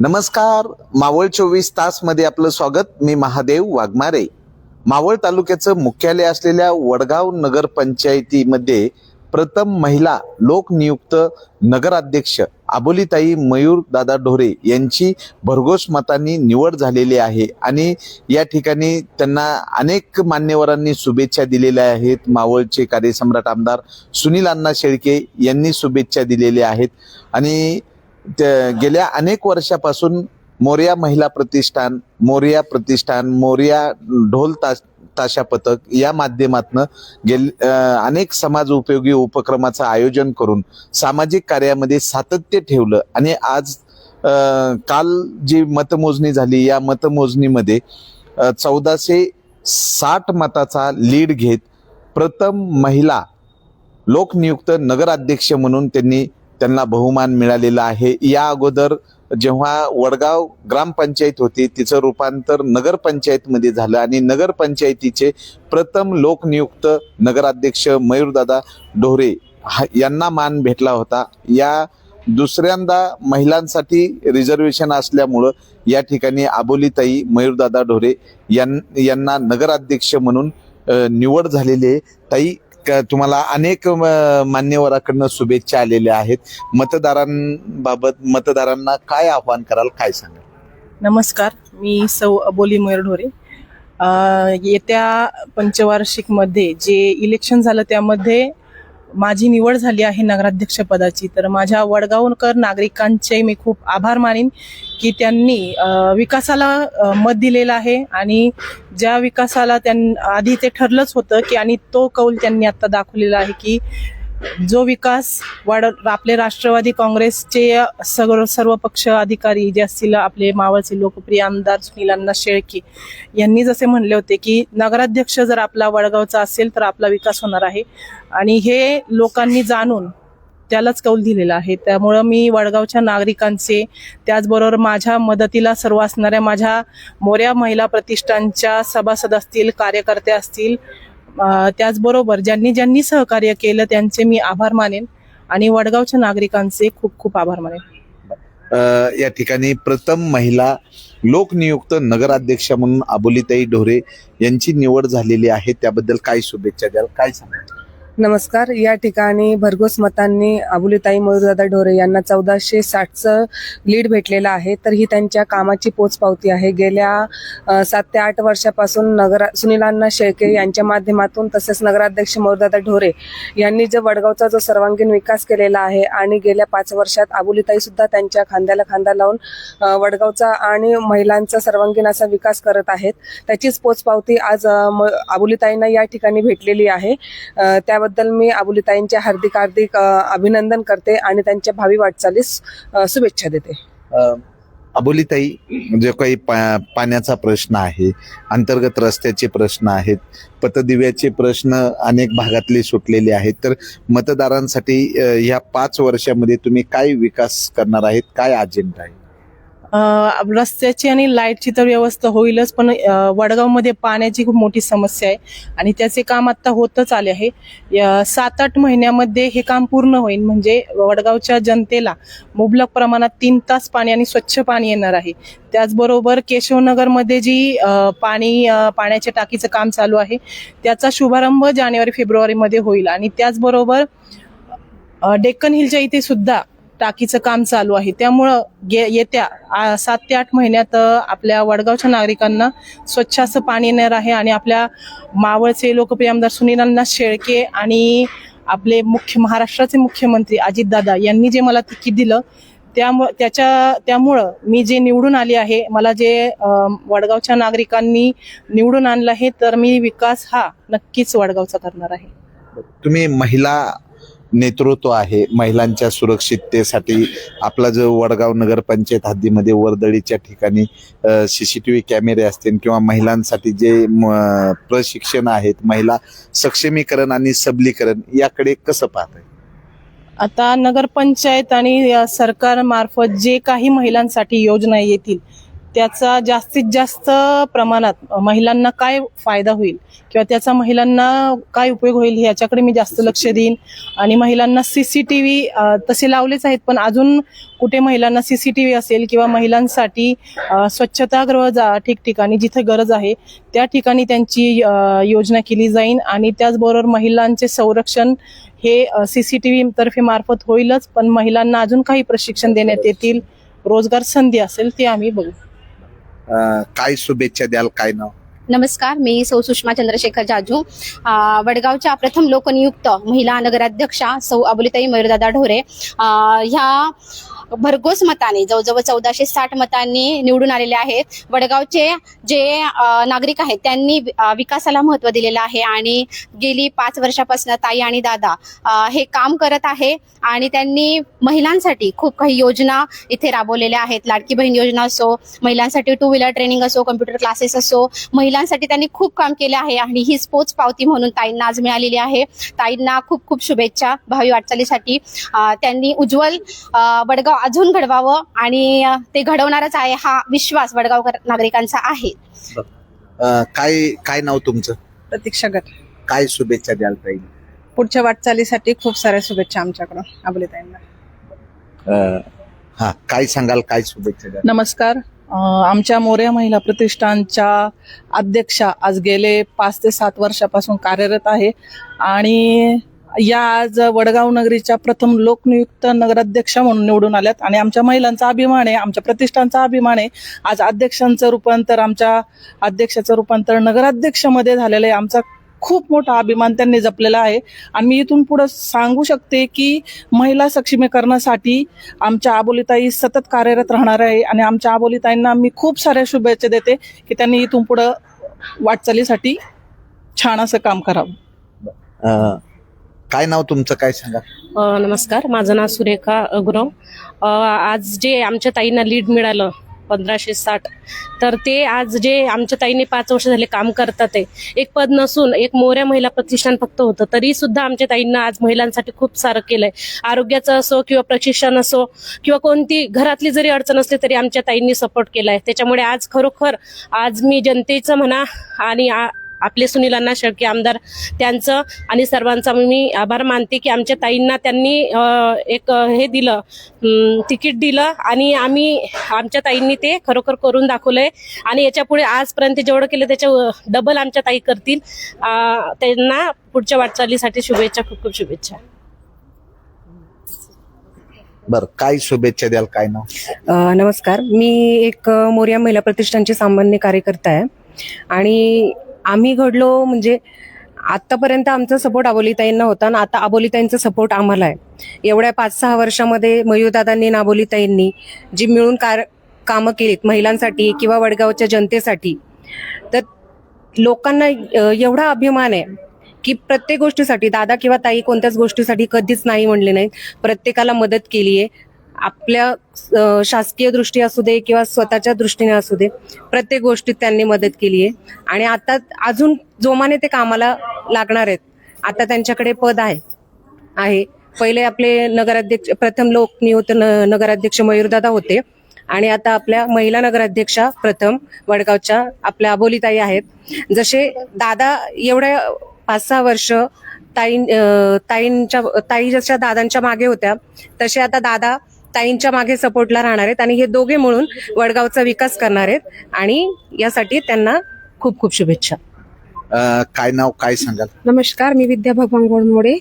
नमस्कार. मावळ चोवीस तासमध्ये आपलं स्वागत. मी महादेव वाघमारे. मावळ तालुक्याचं मुख्यालय असलेल्या वडगाव नगर पंचायतीमध्ये प्रथम महिला लोकनियुक्त नगराध्यक्ष आबोलीताई मयूर दादा ढोरे यांची भरघोस मतांनी निवड झालेली आहे आणि या ठिकाणी त्यांना अनेक मान्यवरांनी शुभेच्छा दिलेल्या आहेत. मावळचे कार्यसम्राट आमदार सुनील अण्णा शेळके यांनी शुभेच्छा दिलेल्या आहेत. आणि गेल्या अनेक वर्षापासून मोर्या महिला प्रतिष्ठान मोर्या प्रतिष्ठान मोर्या ढोल ताश ताशा पथक या माध्यमातनं गेल अनेक समाज उपयोगी उपक्रमाचं आयोजन करून सामाजिक कार्यामध्ये सातत्य ठेवलं. आणि आज काल जी मतमोजणी झाली या मतमोजणीमध्ये चौदाशे साठ मताचा लीड घेत प्रथम महिला लोकनियुक्त नगराध्यक्ष म्हणून त्यांनी त्यांना बहुमान मिळालेला आहे. या अगोदर जेव्हा वडगाव ग्रामपंचायत होती तिचं रूपांतर नगरपंचायतमध्ये झालं आणि नगरपंचायतीचे प्रथम लोकनियुक्त नगराध्यक्ष मयूरदादा ढोरे हा- यांना मान भेटला होता. या दुसऱ्यांदा महिलांसाठी रिझर्वेशन असल्यामुळं या ठिकाणी आबोलीताई मयूरदादा ढोरे यां यांना नगराध्यक्ष म्हणून निवड झालेली आहे. ताई तुम्हाला अनेक म, मान्यवराकडनं शुभेच्छा आलेल्या आहेत. मतदारांबाबत मतदारांना काय आव्हान कराल काय सांगाल? नमस्कार मी सौ अबोली मयूरढोरे. येत्या पंचवार्षिकमध्ये जे इलेक्शन झालं त्यामध्ये माझी निवड झाली आहे नगराध्यक्ष पदाची. तर माझ्या वडगावकर नागरिकांचे मी खूप आभार मानीन की त्यांनी विकासाला मत दिलेलं आहे आणि ज्या विकासाला त्यां आधी ते ठरलंच होतं की आणि तो कौल त्यांनी आता दाखवलेला आहे की जो विकास वाढ आपले राष्ट्रवादी काँग्रेसचे सर्व सर्व पक्ष अधिकारी जे असतील आपले मावळचे लोकप्रिय आमदार सुनील अण्णा शेळके यांनी जसे म्हणले होते की नगराध्यक्ष जर आपला वडगावचा असेल तर आपला विकास होणार आहे. आणि हे लोकांनी जाणून त्यालाच कौल दिलेला आहे. त्यामुळं मी वडगावच्या नागरिकांचे त्याचबरोबर माझ्या मदतीला सर्व असणाऱ्या माझ्या मोऱ्या महिला प्रतिष्ठानच्या सभासद असतील कार्यकर्ते असतील त्याचबरोबर ज्यांनी ज्यांनी सहकार्य केलं त्यांचे मी आभार मानेन आणि वडगावच्या नागरिकांचे खूप खूप आभार मानेन. या ठिकाणी प्रथम महिला लोकनियुक्त नगराध्यक्ष म्हणून आबोलीताई ढोरे यांची निवड झालेली आहे. त्याबद्दल काय शुभेच्छा द्याल? काय सांगाल? नमस्कार. या ठिकाणी भरघोस मतांनी अबुलीताई मयूरदादा ढोरे यांना चौदाशे साठचं लीड भेटलेलं आहे. तर ही त्यांच्या कामाची पोचपावती आहे. गेल्या सात ते आठ वर्षापासून नगर सुनीलांना शेळके यांच्या माध्यमातून तसेच नगराध्यक्ष मयूरदादा ढोरे यांनी जो वडगावचा जो सर्वांगीण विकास केलेला आहे आणि गेल्या पाच वर्षात अबुलीताई सुद्धा त्यांच्या खांद्याला खांदा लावून वडगावचा आणि महिलांचा सर्वांगीण असा विकास करत आहेत. त्याचीच पोचपावती आज अ, अबुलीताईंना या ठिकाणी भेटलेली आहे. त्या त्याबद्दल मी अबुलीताईंचे हार्दिक हार्दिक अभिनंदन करते आणि त्यांच्या भावी वाटचालीस शुभेच्छा देते. अबोलीताई जो काही पा पाण्याचा प्रश्न आहे अंतर्गत रस्त्याचे प्रश्न आहेत पतदिव्याचे प्रश्न अनेक भागातले सुटलेले आहेत तर मतदारांसाठी ह्या पाच वर्षामध्ये तुम्ही काय विकास करणार आहेत काय अजेंडा आहे? रस्त्याची आणि लाईटची तर व्यवस्था होईलच पण वडगावमध्ये पाण्याची खूप मोठी समस्या आहे आणि त्याचे काम आता होतच आले आहे. सात आठ महिन्यामध्ये हे काम पूर्ण होईल म्हणजे वडगावच्या जनतेला मुबलक प्रमाणात तीन तास पाणी आणि स्वच्छ पाणी येणार आहे. त्याचबरोबर केशवनगरमध्ये जी पाणी पाण्याच्या टाकीचं काम चालू आहे त्याचा शुभारंभ जानेवारी फेब्रुवारीमध्ये होईल. आणि त्याचबरोबर डेक्कन हिलच्या इथे सुद्धा टाकीचं काम चालू आहे. त्यामुळं गे येत्या सात ते आठ महिन्यात आपल्या वडगावच्या नागरिकांना स्वच्छ असं पाणी येणार आहे आणि आपल्या मावळचे लोकप्रिय आमदार सुनीलांना शेळके आणि आपले मुख्य महाराष्ट्राचे मुख्यमंत्री अजितदादा यांनी जे मला तिकीट दिलं त्यामुळं त्याच्या त्यामुळं मी जे निवडून आली आहे मला जे वडगावच्या नागरिकांनी निवडून आणलं आहे तर मी विकास हा नक्कीच वडगावचा करणार आहे. तुम्ही महिला नेतृत्व आहे महिलांच्या सुरक्षिततेसाठी. आपला जो वडगाव नगरपंचायत हद्दीमध्ये वर्दळीच्या ठिकाणी सी सी टी व्ही कॅमेरे असतील किंवा महिलांसाठी जे म, प्रशिक्षण आहेत महिला सक्षमीकरण आणि सबलीकरण याकडे कसं पाहत आहे आता नगरपंचायत आणि सरकारमार्फत जे काही महिलांसाठी योजना येतील त्याचा जास्तीत जास्त प्रमाणात महिलांना काय फायदा होईल? किंवा त्याचा महिलांना काय उपयोग होईल? याच्याकडे मी जास्त लक्ष देईन. आणि महिलांना सी सी टी व्ही तसे लावलेच आहेत पण अजून कुठे महिलांना सी सी टी व्ही असेल किंवा महिलांसाठी स्वच्छतागृह जा ठिकठिकाणी जिथे गरज आहे त्या ठिकाणी त्यांची योजना केली जाईल आणि त्याचबरोबर महिलांचे संरक्षण हे सी सी टी तर्फे मार्फत होईलच पण महिलांना अजून काही प्रशिक्षण देण्यात येतील रोजगार संधी असेल ते आम्ही बघू. काय शुभेच्छा द्याल काय नाव नमस्कार मी सौ सुषमा चंद्रशेखर जाजू. वडगावच्या प्रथम लोकनियुक्त महिला नगराध्यक्षा सौ अबुलिताई मयुरदादा ढोरे. ह्या भरघोस मताने जवळजवळ चौदाशे साठ मतांनी निवडून आलेले आहेत. वडगावचे जे नागरिक आहेत त्यांनी विकासाला महत्त्व दिलेलं आहे आणि गेली पाच वर्षापासून ताई आणि दादा हे काम करत आहे आणि त्यांनी महिलांसाठी खूप काही योजना इथे राबवलेल्या आहेत. लाडकी बहीण योजना असो महिलांसाठी टू व्हीलर ट्रेनिंग असो कम्प्युटर क्लासेस असो महिलांसाठी त्यांनी खूप काम केले आहे आणि ही स्पोर्ट्स पावती म्हणून ताईंना आज मिळालेली आहे. ताईंना खूप खूप शुभेच्छा भावी वाटचालीसाठी. त्यांनी उज्ज्वल वडगाव अजून घडवावं आणि ते घडवणारच आहे हा विश्वास वडगावकर नागरिकांचा आहे. काय काय नाव तुमचं? प्रतीक्षा गट. काय शुभेच्छा द्याल ताई? पुढच्या वाटचालीसाठी खूप साऱ्या शुभेच्छा आमच्याकडून अबोलीताईंना अं, हा काय सांगाल? काय शुभेच्छा द्याल? नमस्कार. आमच्या मोर्या महिला प्रतिष्ठानच्या अध्यक्षा आज गेले पाच ते सात वर्षापासून कार्यरत आहे. आणि या आज वडगाव नगरीच्या प्रथम लोकनियुक्त नगराध्यक्षा म्हणून निवडून आल्यात. आणि आमच्या महिलांचा अभिमान आहे आमच्या प्रतिष्ठानचा अभिमान आहे. आज अध्यक्षांचं रूपांतर आमच्या अध्यक्षाचं रूपांतर नगराध्यक्षमध्ये झालेलं आहे. आमचा खूप मोठा अभिमान त्यांनी जपलेला आहे. आणि मी इथून पुढे सांगू शकते की महिला सक्षमीकरणासाठी आमच्या आबोलीताई सतत कार्यरत राहणार आहे. आणि आमच्या आबोलीताईंना मी खूप साऱ्या शुभेच्छा देते की त्यांनी इथून पुढं वाटचालीसाठी छान असं काम करावं. काय नाव तुमचं? काय सांगा? अ, नमस्कार. माझं नाव सुरेखा अ, गुरव अ, आज जे आमच्या ताईंना लीड मिळालं पंधराशे साठ. तर ते आज जे आमच्या ताईने पाच वर्ष झाले काम करतात आहे एक पद नसून एक मोऱ्या महिला प्रतिष्ठान फक्त होतं. तरी सुद्धा आमच्या ताईंना आज महिलांसाठी खूप सारं केलंय. आरोग्याचं असो किंवा प्रशिक्षण असो किंवा कोणती घरातली जरी अडचण असली तरी आमच्या ताईंनी सपोर्ट केलाय. त्याच्यामुळे आज खरोखर आज मी जनतेचं म्हणा आणि आ- आपले सुनील अण्णा शेळके आमदार त्यांचं आणि सर्वांचा मी आभार मानते की आमच्या ताईंना त्यांनी एक हे दिलं तिकीट दिलं आणि आम्ही आमच्या ताईंनी ते खरोखर करून दाखवलंय. आणि याच्यापुढे आजपर्यंत जेवढं केलं त्याच्या डबल आमच्या ताई करतील. त्यांना पुढच्या वाटचालीसाठी शुभेच्छा खूप खूप शुभेच्छा. बर काय शुभेच्छा द्याल काय नाव? अ, नमस्कार. मी एक मोर्या महिला प्रतिष्ठानची सामान्य कार्यकर्ता आहे. आणि आम्ही घडलो म्हणजे आतापर्यंत आमचा सपोर्ट अबोलीताईंना होता आणि आता अबोलीताईंचा सपोर्ट आम्हाला आहे. एवढ्या पाच सहा वर्षामध्ये मयूरदादांनी आणि अबोलीताईंनी जी मिळून कार कामं केलीत महिलांसाठी किंवा वडगावच्या जनतेसाठी तर लोकांना एवढा अभिमान आहे की प्रत्येक गोष्टीसाठी दादा किंवा ताई कोणत्याच गोष्टीसाठी कधीच नाही म्हणले नाहीत. प्रत्येकाला मदत केली आहे आपल्या शासकीय दृष्टी असू दे किंवा स्वतःच्या दृष्टीने असू दे प्रत्येक गोष्टीत त्यांनी मदत केली आहे. आणि आता अजून जोमाने ते कामाला लागणार आहेत. आता त्यांच्याकडे पद आहे. आहे. पहिले आपले नगराध्यक्ष प्रथम लोकनियुक्त न- नगराध्यक्ष मयूरदादा होते. आणि आता आपल्या महिला नगराध्यक्षा प्रथम वडगावच्या आपल्या अबोलीताई आहेत. जसे दादा एवढ्या पाच सहा वर्ष ताई ताईंच्या ताई जशा दादांच्या मागे होत्या तसे आता दादा ताईंच्या मागे सपोर्टला राहणार आहेत आणि हे दोघे मिळून वडगावचा विकास करणार आहेत. आणि यासाठी त्यांना खूप खूप शुभेच्छा. काय नाव काय सांगाल? नमस्कार मी विद्या भगवान गोडमोडे.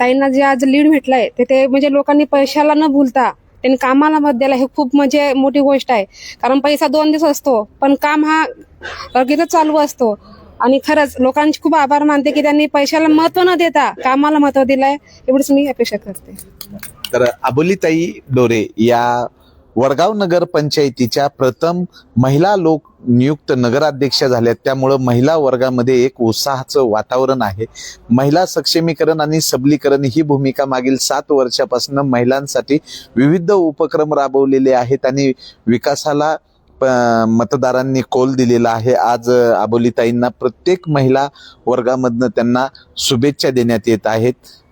ताईंना जे आज लीड भेटलाय ते ते म्हणजे लोकांनी पैशाला न भूलता त्यांनी कामाला मत द्यायला हे खूप म्हणजे मोठी गोष्ट आहे. कारण पैसा दोन दिवस असतो पण काम हा लगेचच चालू असतो. आणि खरंच लोकांचे खूप आभार मानते की त्यांनी पैशाला महत्त्व न देता कामाला महत्त्व दिलंय. एवढंच मी अपेक्षा करते. तर अबोलीताई डोरे या वडगाव नगर पंचायतीच्या प्रथम महिला लोक नियुक्त नगराध्यक्ष झाल्या त्यामुळं महिला वर्गामध्ये एक उत्साहाचं वातावरण आहे. महिला सक्षमीकरण आणि सबलीकरण ही भूमिका मागील सात वर्षापासून महिलांसाठी विविध उपक्रम राबवलेले आहेत आणि विकासाला प- मतदारांनी कोल दिलेला आहे. आज अबोलीताईंना प्रत्येक महिला वर्गामधनं त्यांना शुभेच्छा देण्यात येत आहेत.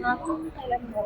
Ako, alam mo.